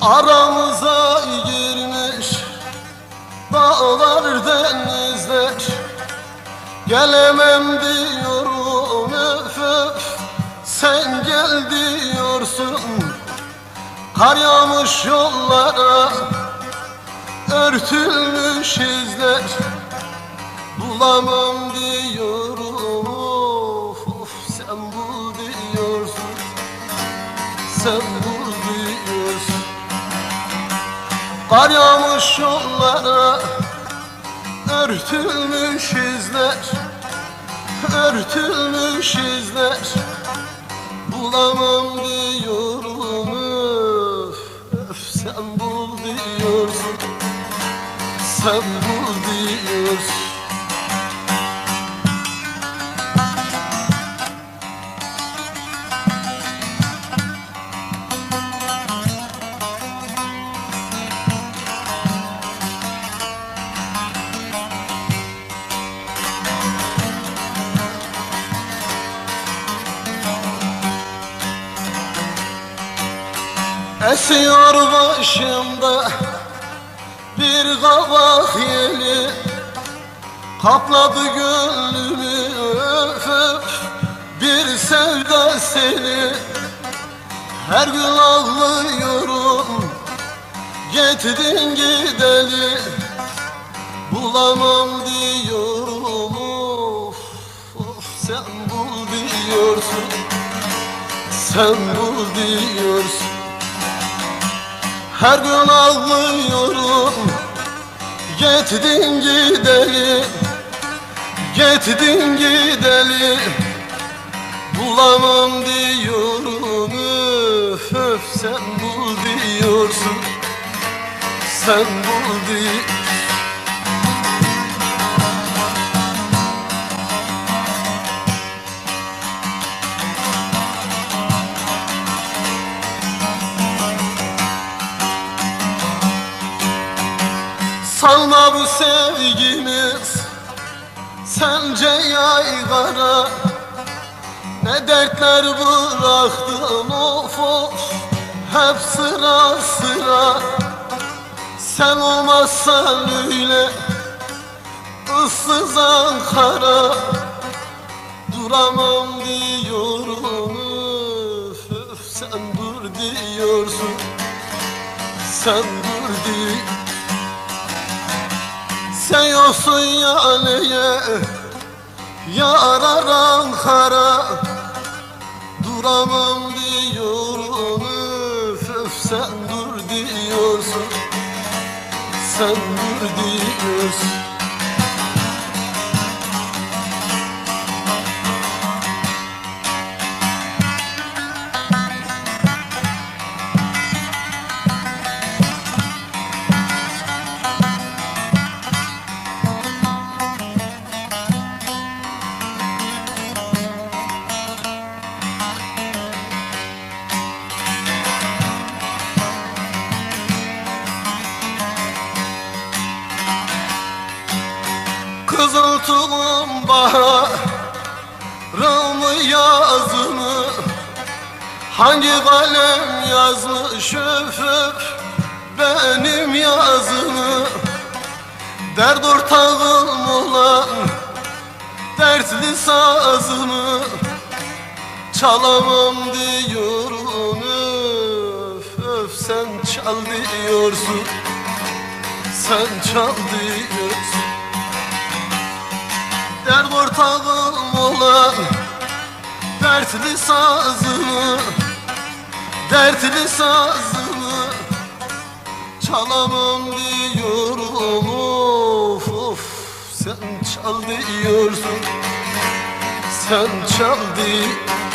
Aramıza girmiş dağlar denizler Gelemem diyorum öf öf Sen gel diyorsun. Kar yağmış yollara Örtülmüş izler. Bulamam diyorum of, of Sen bul diyorsun. Sen bul Kar yağmış yollara Örtülmüş izler Örtülmüş izler. Bulamam diyorum öf, Sen bul diyorsun Sen bul diyorsun Esiyor başımda bir kabak yeli. Kapladı gönlümü öf öf bir sevda seni. Her gün ağlıyorum getirdin gideli Bulamam diyorum of, of sen bul diyorsun Sen bul diyorsun her gün ağlıyorum. Gittin gideli Gittin gideli. Bulamam diyorum öf öf Sen bul diyorsun. Sen bul diyorsun Salma bu sevgimiz. Sence yaygara Ne dertler bıraktın? Of of. Hep sıra sıra. Sen olmazsan öyle ıssız Ankara. Duramam diyorum. Öf, öf, Sen dur diyorsun. Sen dur diyorsun sen yoksun yaneye Yarar Ankara Duramam diyorum öf, öf Sen dur diyorsun. Sen dur diyorsun Kızıl tulum baharımı yazımı. Hangi kalem yazmış öf benim yazımı? Dert ortağım olan dertli sazımı. Çalamam diyorum öf öf sen çal diyorsun. Sen çal diyorsun Dert ortağım olan Dertli sazımı Dertli sazımı Çalamam diyorum. Of of Sen çal diyorsun. Sen çal diyorsun